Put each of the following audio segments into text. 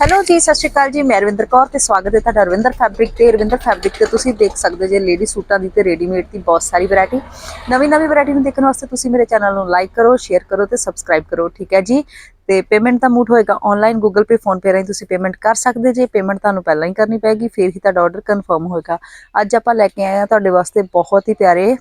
Hello ਜੀ, ਸਤਿ ਸ਼੍ਰੀ ਅਕਾਲ ਜੀ। ਮੈਂ ਰਵਿੰਦਰ ਕੌਰ ਤੇ ਸਵਾਗਤ ਹੈ ਤੁਹਾਡਾ ਰਵਿੰਦਰ ਫੈਬਰਿਕ ਤੇ। ਰਵਿੰਦਰ ਫੈਬਰਿਕ ਤੇ ਤੁਸੀਂ ਦੇਖ ਸਕਦੇ ਜੇ ਲੇਡੀ ਸੂਟਾਂ ਦੀ ਤੇ ਰੈਡੀਮੇਡ ਦੀ ਬਹੁਤ ਸਾਰੀ ਵੈਰਾਈਟੀ ਨਵੀਂ ਨਵੀਂ ਵੈਰਾਈਟੀ ਨੂੰ ਦੇਖਣ ਵਾਸਤੇ ਤੁਸੀਂ ਮੇਰੇ ਚੈਨਲ ਨੂੰ ਲਾਈਕ ਕਰੋ ਸ਼ੇਅਰ ਕਰੋ ਤੇ ਸਬਸਕ੍ਰਾਈਬ ਕਰੋ, ਠੀਕ ਹੈ ਜੀ? ਤੇ ਪੇਮੈਂਟ ਦਾ ਮੂਡ ਹੋਏਗਾ online Google Pay phone pay ਰਾਹੀਂ ਤੁਸੀਂ ਪੇਮੈਂਟ ਕਰ ਸਕਦੇ ਜੇ। ਪੇਮੈਂਟ ਤੁਹਾਨੂੰ ਪਹਿਲਾਂ ਹੀ ਕਰਨੀ ਪੈਗੀ ਫਿਰ ਹੀ ਤੁਹਾਡਾ ਆਰਡਰ ਕਨਫਰਮ ਹੋਏਗਾ। ਅੱਜ ਆਪਾਂ ਲੈ ਕੇ ਆਏ ਆ ਤੁਹਾਡੇ ਵਾਸਤੇ ਬਹੁਤ ਹੀ ਪਿਆਰੇ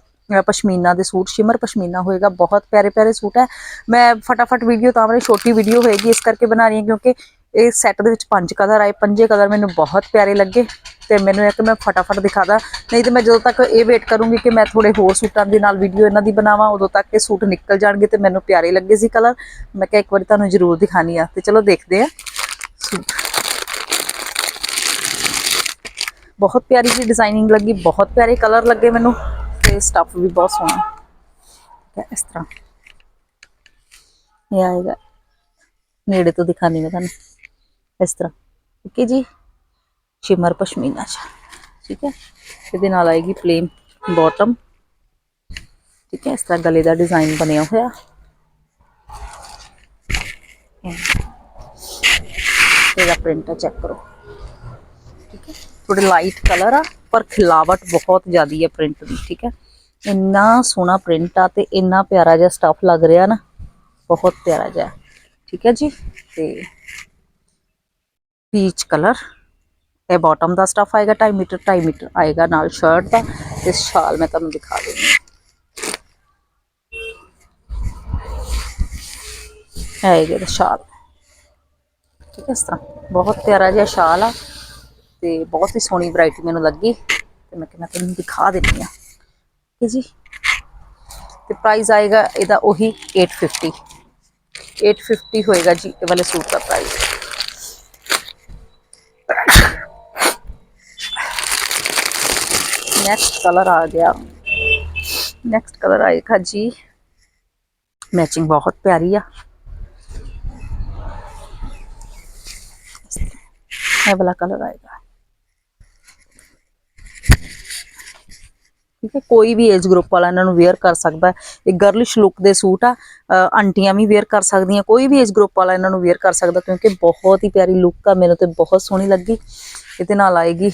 ਪਸ਼ਮੀਨਾ ਦੇ ਸੂਟ, ਸ਼ਿਮਰ ਪਸ਼ਮੀਨਾ ਹੋਏਗਾ। ਬਹੁਤ ਪਿਆਰੇ ਪਿਆਰੇ ਸੂਟ ਹੈ। ਮੈਂ ਫਟਾਫਟ ਵੀਡੀਓ ਤਾਂ ਮੇਰੀ ਛੋਟੀ ਵੀਡੀਓ ਹੋਏਗੀ, ਇਸ ਕਰਕੇ ਬਣਾ ਰਹੀ ਹਾਂ ਕਿਉਂਕਿ ਇਹ ਸੈੱਟ ਦੇ ਵਿੱਚ ਪੰਜ ਕਲਰ ਆਏ। ਪੰਜੇ ਕਲਰ ਮੈਨੂੰ ਬਹੁਤ ਪਿਆਰੇ ਲੱਗੇ ਤੇ ਮੈਨੂੰ ਇੱਕ ਮੈਂ ਫਟਾਫਟ ਦਿਖਾਦਾ। ਨਹੀਂ ਤੇ ਮੈਂ ਜਦੋਂ ਤੱਕ ਇਹ ਵੇਟ ਕਰੂੰਗੀ ਕਿ ਮੈਂ ਥੋੜੇ ਹੋਰ ਸੂਟਾਂ ਦੇ ਨਾਲ ਵੀਡੀਓ ਇਹਨਾਂ ਦੀ ਬਣਾਵਾਂ, ਉਦੋਂ ਤੱਕ ਇਹ ਸੂਟ ਨਿਕਲ ਜਾਣਗੇ ਤੇ ਮੈਨੂੰ ਪਿਆਰੇ ਲੱਗੇ ਸੀ ਕਲਰ। ਮੈਂ ਕਿਹਾ ਇੱਕ ਵਾਰੀ ਤੁਹਾਨੂੰ ਜ਼ਰੂਰ ਦਿਖਾਣੀ ਆ। ਤੇ ਚਲੋ ਦੇਖਦੇ ਆ। ਸੂਟ। ਬਹੁਤ ਪਿਆਰੀ ਜੀ ਡਿਜ਼ਾਈਨਿੰਗ ਲੱਗੀ, ਬਹੁਤ ਪਿਆਰੇ ਕਲਰ ਲੱਗੇ ਮੈਨੂੰ ਤੇ ਸਟੱਫ ਵੀ ਬਹੁਤ ਸੋਹਣਾ। ਇਸ ਤਰ੍ਹਾਂ। ਇਹ ਆਏਗਾ। ਨੇੜੇ ਤੋਂ ਦਿਖਾਣੀ ਮੈਂ ਤੁਹਾਨੂੰ। ਇਸ ਤਰ੍ਹਾਂ ਓਕੇ ਜੀ ਸ਼ਿਮਰ ਪਸ਼ਮੀਨਾ ਚ ਠੀਕ ਹੈ ਇਹਦੇ ਨਾਲ ਆਏਗੀ ਪਲੇਨ ਬਾਟਮ ਠੀਕ ਹੈ ਇਸ ਤਰ੍ਹਾਂ ਗਲੇ ਦਾ ਡਿਜ਼ਾਈਨ ਬਣਿਆ ਹੋਇਆ ਇਹਦਾ ਪ੍ਰਿੰਟ ਚੈੱਕ ਕਰੋ ਠੀਕ ਹੈ ਥੋੜੇ ਲਾਈਟ ਕਲਰ ਆ ਪਰ ਖਿਲਾਵਟ ਬਹੁਤ ਜ਼ਿਆਦੀ ਹੈ ਪ੍ਰਿੰਟ ਦੀ ਠੀਕ ਹੈ ਇੰਨਾ ਸੋਹਣਾ ਪ੍ਰਿੰਟ ਆ ਤੇ ਇੰਨਾ ਪਿਆਰਾ ਜਿਹਾ ਸਟਫ ਲੱਗ ਰਿਹਾ ਨਾ ਬਹੁਤ ਪਿਆਰਾ ਜਿਹਾ ਠੀਕ ਹੈ ਜੀ ਤੇ ਪੀਚ ਕਲਰ ਇਹ ਬਾਟਮ ਦਾ ਸਟਫ ਆਏਗਾ 2.5 ਮੀਟਰ 2.5 ਮੀਟਰ ਆਏਗਾ ਨਾਲ ਸ਼ਰਟ ਦਾ ਤੇ ਸ਼ਾਲ ਮੈਂ ਤੁਹਾਨੂੰ ਦਿਖਾ ਦਿੰਦੀ ਹਾਂ। ਆਏਗਾ ਇਹਦਾ ਸ਼ਾਲ। ਠੀਕ ਹੈ, ਇਸ ਤਰ੍ਹਾਂ। ਬਹੁਤ ਪਿਆਰਾ ਜਿਹਾ ਸ਼ਾਲ ਆ ਤੇ ਬਹੁਤ ਹੀ ਸੋਹਣੀ ਵੈਰਾਈਟੀ ਮੈਨੂੰ ਲੱਗੀ ਤੇ ਮੈਂ ਕਿਹਾ ਤੁਹਾਨੂੰ ਦਿਖਾ ਦਿੰਦੀ ਆ ਠੀਕ ਜੀ। ਤੇ ਪ੍ਰਾਈਸ ਆਏਗਾ ਇਹਦਾ ਉਹੀ 850 850 ਹੋਏਗਾ ਜੀ, ਇਹ ਵਾਲੇ ਸੂਟ ਦਾ ਪ੍ਰਾਈਸ ਨੈਕਸਟ ਕਲਰ ਆ ਗਿਆ ਨੈਕਸਟ ਕਲਰ ਆਏਗਾ ਜੀ ਮੈਚਿੰਗ ਬਹੁਤ ਪਿਆਰੀ ਆ ਇਹ ਵਾਲਾ ਕਲਰ ਆਏਗਾ ਠੀਕ ਹੈ ਕੋਈ ਵੀ ਏਜ ਗਰੁੱਪ ਵਾਲਾ ਇਹਨਾਂ ਨੂੰ ਵੇਅਰ ਕਰ ਸਕਦਾ ਹੈ ਇਹ ਗਰਲਿਸ਼ ਲੁੱਕ ਦੇ ਸੂਟ ਆ ਅ, ਆਂਟੀਆਂ ਵੀ ਵੇਅਰ ਕਰ ਸਕਦੀਆਂ ਕੋਈ ਵੀ ਏਜ ਗਰੁੱਪ ਵਾਲਾ ਇਹਨਾਂ ਨੂੰ ਵੇਅਰ ਕਰ ਸਕਦਾ ਕਿਉਂਕਿ ਬਹੁਤ ਹੀ ਪਿਆਰੀ ਲੁੱਕ ਆ ਮੈਨੂੰ ਤੇ ਬਹੁਤ ਸੋਹਣੀ ਲੱਗੀ ਇਹਦੇ ਨਾਲ ਆਏਗੀ